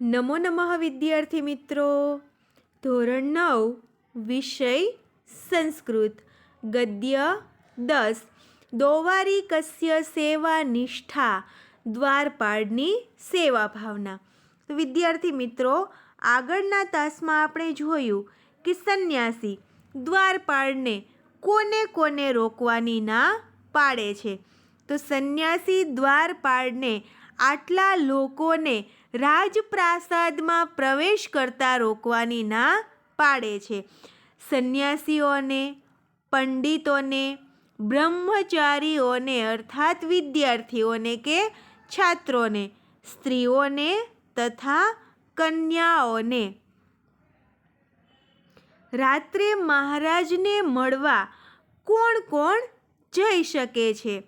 નમો નમઃ વિદ્યાર્થી મિત્રો. ધોરણ નવ, વિષય સંસ્કૃત. ગદ્ય દસ, દોવારી કસ્ય સેવા નિષ્ઠા, દ્વારપાળની સેવા ભાવના. તો વિદ્યાર્થી મિત્રો, આગળના તાસમાં આપણે જોયું કે સંન્યાસી દ્વારપાળને કોને કોને રોકવાની ના પાડે છે. તો સંન્યાસી દ્વારપાળને આટલા લોકોને રાજપ્રાસાદમાં પ્રવેશ કરતા રોકવાની ના પાડે છે. સંન્યાસીઓને, પંડિતોને, બ્રહ્મચારીઓને અર્થાત વિદ્યાર્થીઓને કે છાત્રોને, સ્ત્રીઓને તથા કન્યાઓને. રાત્રે મહારાજને મળવા કોણ કોણ જઈ શકે છે?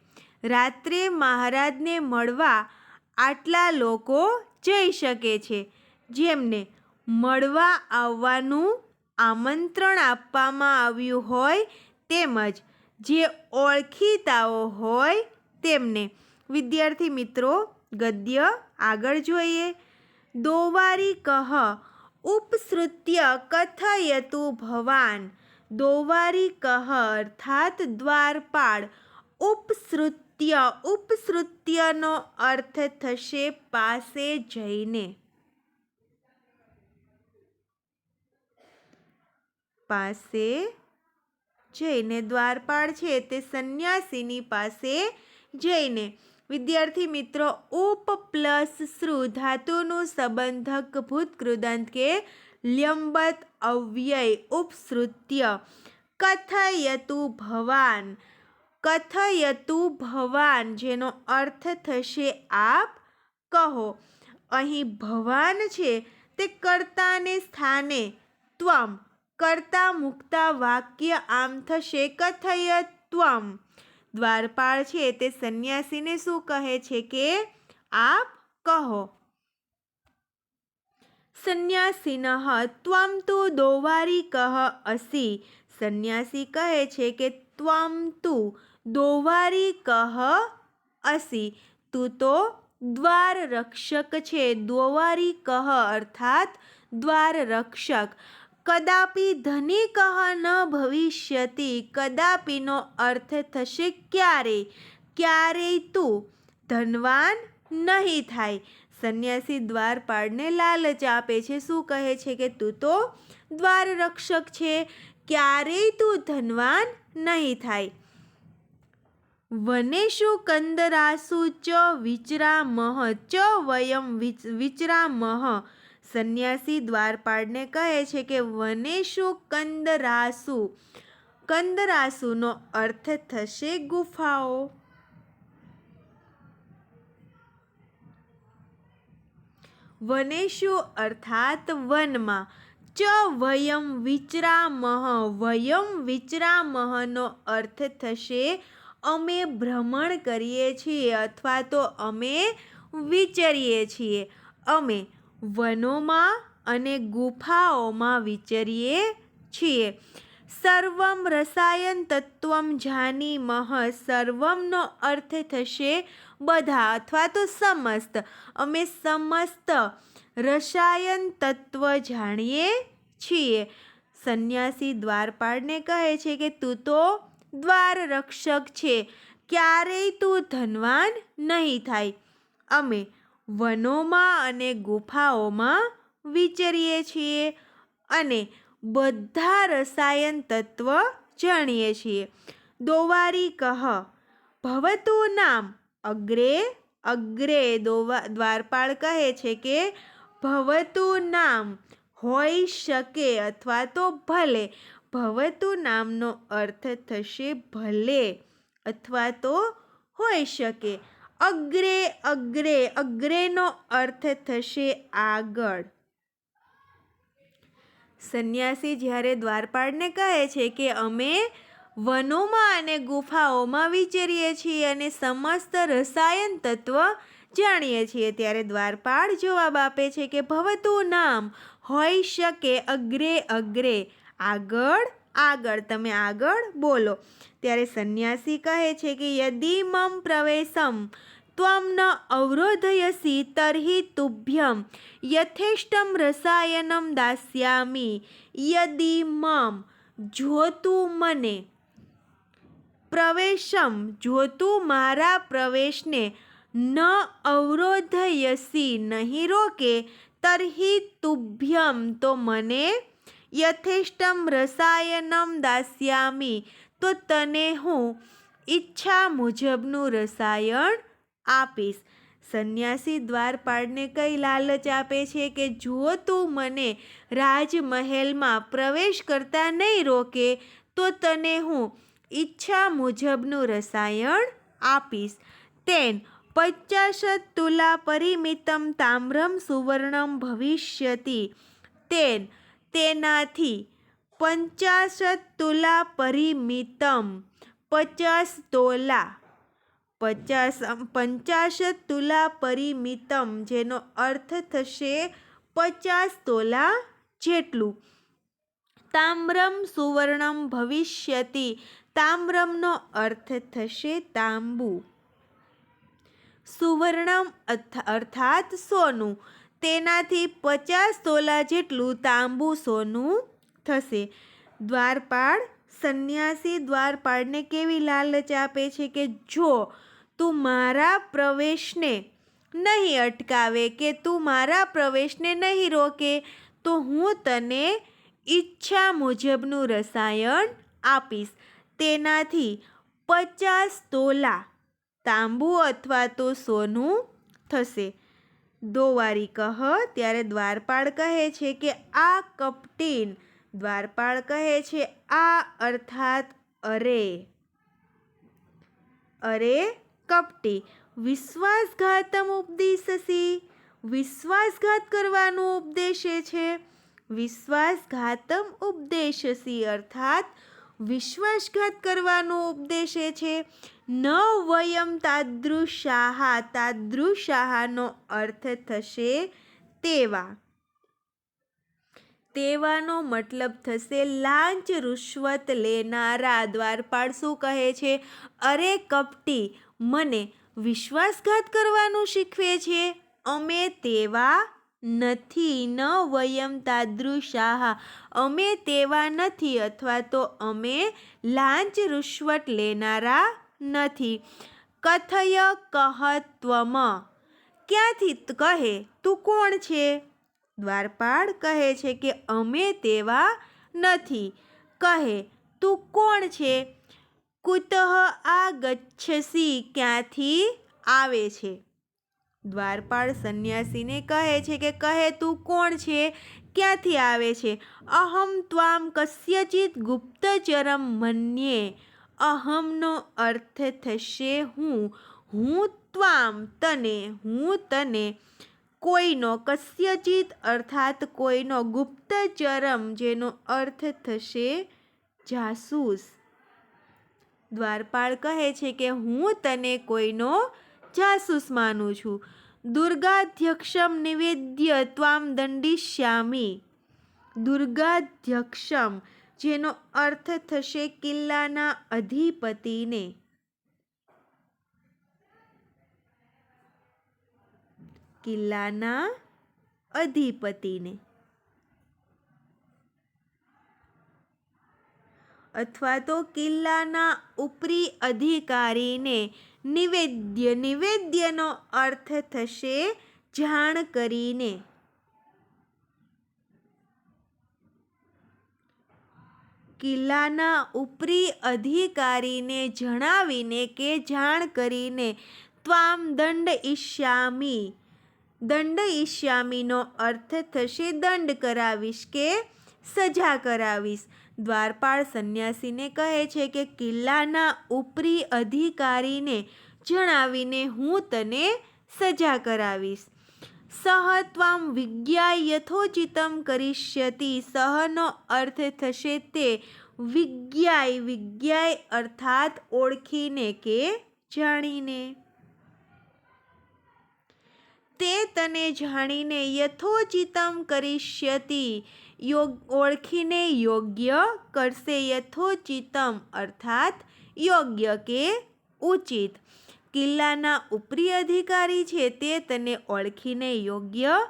રાત્રે મહારાજને મળવા આટલા લોકો જઈ શકે છે. જેમને મળવા આવવાનું આમંત્રણ આપવામાં આવ્યું હોય તેમજ જે ઓળખીતાઓ હોય તેમને વિદ્યાર્થી મિત્રો ગદ્ય આગળ જોઈએ. દોવારી કહ ઉપસૃત્ય કથયતુ ભવાન. દોવારી કહ અર્થાત દ્વારપાળ ઉપસૃત્ય ઉપસૃત્યનો અર્થ થશે પાસે જઈને પાસે જઈને દ્વારપાળ છે તે સંન્યાસીની પાસે જઈને. વિદ્યાર્થી મિત્રો, ઉપ પ્લસ શ્રુ ધાતુનું સંબંધક ભૂતકૃદંત કે લ્યંબત અવ્યય ઉપસૃત્ય. કથયતુ ભવાન. કથયતુ ભવાન, જેનો અર્થ થશે આપ કહો. અહીં ભવાન છે તે કર્તાને સ્થાને, ત્વમ. કરતા મુક્તા વાક્ય આમ થશે કથય ત્વમ દ્વારપાળ છે તે સંન્યાસીને શું કહે છે કે આપ કહો. સંન્યાસીન ત્વમ તુ દોવારી કહ અસી. સંન્યાસી કહે છે કે ત્વમ તુ દોવારી કહ અસી. તું તો દ્વાર રક્ષક છે. દોવારી કહ અર્થાત દ્વાર રક્ષક કદાપી ધની કહ ન ભવિષ્યતિ. કદાપીનો અર્થ થશે ક્યારે? ક્યારેય તું? ધનવાન નહીં થાય. સંન્યાસી દ્વારપાળને લાલચ આપે છે. શું કહે છે કે તું તો દ્વાર રક્ષક છે? ક્યારેય તું ધનવાન નહીં થાય. વનેષુ કંદરાસુ ચ વિચરામહ ચ વયમ વિચરામહ. સંન્યાસી દ્વારપાળને કહે છે કે વનેષુ કંદરાસુ. કંદરાસુનો અર્થ થશે ગુફાઓ. વનેષુ અર્થાત વનમાં. ચ વયમ વિચરામહ. વયમ વિચરામહનો અર્થ થશે અમે ભ્રમણ કરીએ છીએ અથવા તો અમે વિચરીએ છીએ. અમે વનોમાં અને ગુફાઓમાં વિચરીએ છીએ. સર્વમ રસાયન તત્વમ જાની મહ, સર્વમનો અર્થ થશે બધા અથવા તો સમસ્ત. અમે સમસ્ત રસાયન તત્વ જાણીએ છીએ. સંન્યાસી દ્વારપાળને કહે છે કે તું તો દ્વાર રક્ષક છે. ક્યારેય તું ધનવાન નહીં થાય. અમે વનોમાં અને ગુફાઓમાં વિચરીએ છીએ અને બધા રસાયન તત્વ જાણીએ છીએ. દોવારી કહ, ભવતું નામ? અગ્રે અગ્રે દોવા, દ્વારપાળ કહે છે કે, ભવતું નામ હોઈ શકે અથવા તો ભલે ભવતું નામનો અર્થ થશે ભલે અથવા તો હોઈ શકે. અગ્રે અગ્રે, અગ્રેનો અર્થ થશે આગળ. સંન્યાસી જ્યારે દ્વારપાળને કહે છે કે અમે વનોમાં અને ગુફાઓમાં વિચરીએ છીએ અને સમસ્ત રસાયન તત્વ જાણીએ છીએ, ત્યારે દ્વારપાળ જવાબ આપે છે કે ભવતું નામ હોઈ શકે અગ્રે અગ્રે. આગળ આગળ, તમે આગળ બોલો. ત્યારે સંન્યાસી કહે છે કે, યદિ મમ પ્રવેશમ, ત્વમ ન અવરોધયસી તર્હિ તુભ્યમ, યથેષ્ટમ રસાયનમ દાસ્યામી, યદિ મમ જો તું મને, પ્રવેશમ જો તું મારા પ્રવેશને, ન અવરોધયસી નહીં રોકે, તર્હિ તુભ્યમ, તો મને યથેષ્ટમ રસાયનમ દાસ્યામી તો તને હું ઈચ્છા મુજબનું રસાયણ આપીશ સંન્યાસી દ્વારપાળને કઈ લાલચ આપે છે કે જો તું મને રાજમહેલમાં પ્રવેશ કરતા નહીં રોકે, તો તને હું ઈચ્છા મુજબનું રસાયણ આપીશ. તેન, પચાશત તુલા પરિમિતમ તામ્રમ સુવર્ણમ ભવિષ્યતિ. તેન તેનાથી પંચાશત તુલા પરિમિતમ, પચાસ તોલા. પચાસ પંચાશત તુલા પરિમિતમ, જેનો અર્થ થશે પચાસ તોલા જેટલું. તામ્રમ સુવર્ણમ ભવિષ્યતિ. તામ્રમનો અર્થ થશે તાંબુ. સુવર્ણમ અર્થ- અર્થાત સોનું. તેનાથી પચાસ તોલા જેટલું તાંબુ સોનું થશે. દ્વારપાળ સંન્યાસી દ્વારપાળને કેવી લાલચ આપે છે કે જો તું મારા પ્રવેશને નહીં અટકાવે, કે તું મારા પ્રવેશને નહીં રોકે, તો હું તને ઈચ્છા મુજબનું રસાયણ આપીશ. તેનાથી પચાસ તોલા તાંબુ અથવા તો સોનું થશે. દોવારી કહ ત્યારે દ્વારપાળ કહે છે કે આ કપટીન દ્વારપાળ કહે છે આ અર્થાત અરે. અરે કપટી, વિશ્વાસઘાતમ ઉપદેશસી વિશ્વાસઘાત કરવાનું ઉપદેશે છે. વિશ્વાસઘાતમ ઉપદેશસી અર્થાત વિશ્વાસઘાત કરવાનો ઉપદેશે છે, ન વયમ તાદૃશાહા, તાદૃશાહાનો અર્થ થશે તેવા. તેવાનો મતલબ થશે, લાંચ રૂશ્વત લેનારા દ્વારપાળ શું કહે છે? અરે કપટી, મને વિશ્વાસઘાત કરવાનું શીખવે છે, અમે તેવા નથી, ન વયમ તાદૃશાહ. અમે તેવા નથી અથવા તો અમે લાંચ રૂશ્વટ લેનારા નથી. કથય કહત્વમ. ક્યાંથી કહે, તું કોણ છે? દ્વારપાળ કહે છે કે, અમે તેવા નથી. કહે, તું કોણ છે? કુતઃ આ ગચ્છસી ક્યાંથી આવે છે? દ્વારપાળ સંન્યાસીને કહે છે કે, કહે, તું કોણ છે? ક્યાંથી આવે છે? અહમ ત્વામ કસ્યચિત ગુપ્તચરમ મન્યે. અહમનો અર્થ થશે હું. હું ત્વામ તને, હું તને. કોઈનો કસ્યચિત અર્થાત કોઈનો ગુપ્તચરમ જેનો અર્થ થશે જાસૂસ. દ્વારપાળ કહે છે કે, હું તને કોઈનો જાસૂસ માનું છું દુર્ગાધ્યક્ષમ નિવેદ્ય ત્વામ દંડિષ્યામી દુર્ગાધ્યક્ષમ જેનો અર્થ થશે કિલ્લાના અધિપતિને કિલ્લાના અધિપતિને અથવા તો કિલ્લાના ઉપરી અધિકારીને નિવેદ્ય. નિવેદ્યનો અર્થ થશે જાણ કરીને. કિલ્લાના ઉપરી અધિકારીને જણાવીને કે જાણ કરીને. ત્વામ દંડ ઈશ્યામી. દંડ ઈશ્યામીનો અર્થ થશે દંડ કરાવીશ કે સજા કરાવીશ. દ્વારપાળ સંન્યાસીને કહે છે કે કિલ્લાના ઉપરી અધિકારીને જણાવીને હું તને સજા કરાવીશ. સહ ત્વામ વિજ્ઞા યથોચિતમ કરિષ્યતિ. સહનો અર્થ થશે તે વિજ્ઞાય વિજ્ઞાય અર્થાત ઓળખીને કે જાણીને. તે તને જાણીને યથોચિતમ કરિષ્યતિ. યોગ, ઓળખીને યોગ્ય કરશે યથોચિતમ, અર્થાત યોગ્ય કે ઉચિત. કિલ્લાના ઉપરી અધિકારી છે તે તને ઓળખીને યોગ્ય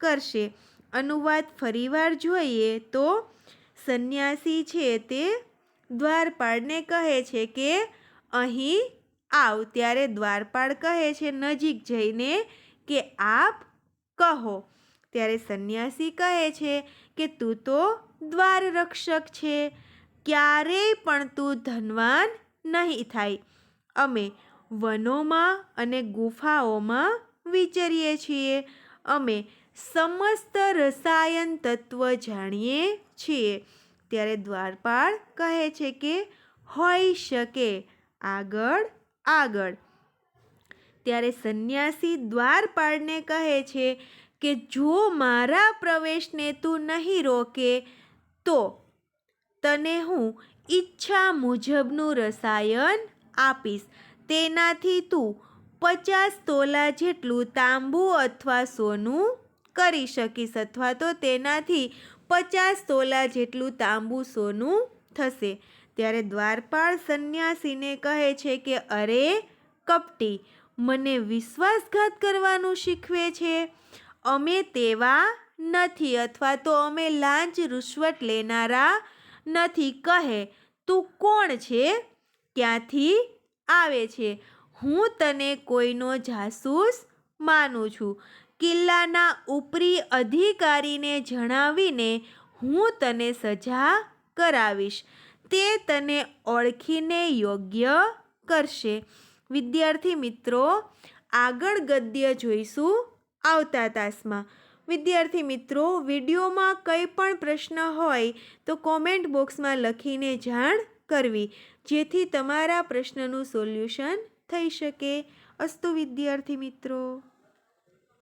કરશે. અનુવાદ ફરીવાર જોઈએ તો સંન્યાસી છે તે દ્વારપાળને કહે છે કે અહીં આવ, ત્યારે દ્વારપાળ કહે છે નજીક જઈને કે આપ કહો. ત્યારે સંન્યાસી કહે છે કે, તું તો દ્વાર રક્ષક છે. ક્યારેય પણ તું ધનવાન નહીં થાય. અમે વનોમાં અને ગુફાઓમાં વિચરીએ છીએ. અમે સમસ્ત રસાયણ તત્વ જાણીએ છીએ. ત્યારે દ્વારપાળ કહે છે કે, હોઈ શકે. આગળ આગળ. ત્યારે સંન્યાસી દ્વારપાળને કહે છે કે, જો મારા પ્રવેશને તું નહીં રોકે, તો તને હું ઈચ્છા મુજબનું રસાયણ આપીશ. તેનાથી તું પચાસ તોલા જેટલું તાંબુ અથવા સોનું કરી શકીશ અથવા તો તેનાથી પચાસ તોલા જેટલું તાંબુ સોનું થશે. ત્યારે દ્વારપાળ સંન્યાસીને કહે છે કે, અરે, કપટી મને વિશ્વાસઘાત કરવાનું શીખવે છે. અમે તેવા નથી અથવા તો અમે લાંચ રૂશ્વટ લેનારા નથી. કહે, તું કોણ છે? ક્યાંથી આવે છે? હું તને કોઈનો જાસૂસ માનું છું. કિલ્લાના ઉપરી અધિકારીને જણાવીને હું તને સજા કરાવીશ. તે તને ઓળખીને યોગ્ય કરશે. વિદ્યાર્થી મિત્રો, આગળ ગદ્ય જોઈશું આવતા તાસમાં. વિદ્યાર્થી મિત્રો, વિડીયોમાં કંઈ પણ પ્રશ્ન હોય તો કોમેન્ટ બોક્સમાં લખીને જાણ કરવી, જેથી તમારા પ્રશ્નનું સોલ્યુશન થઈ શકે. અસ્તુ વિદ્યાર્થી મિત્રો.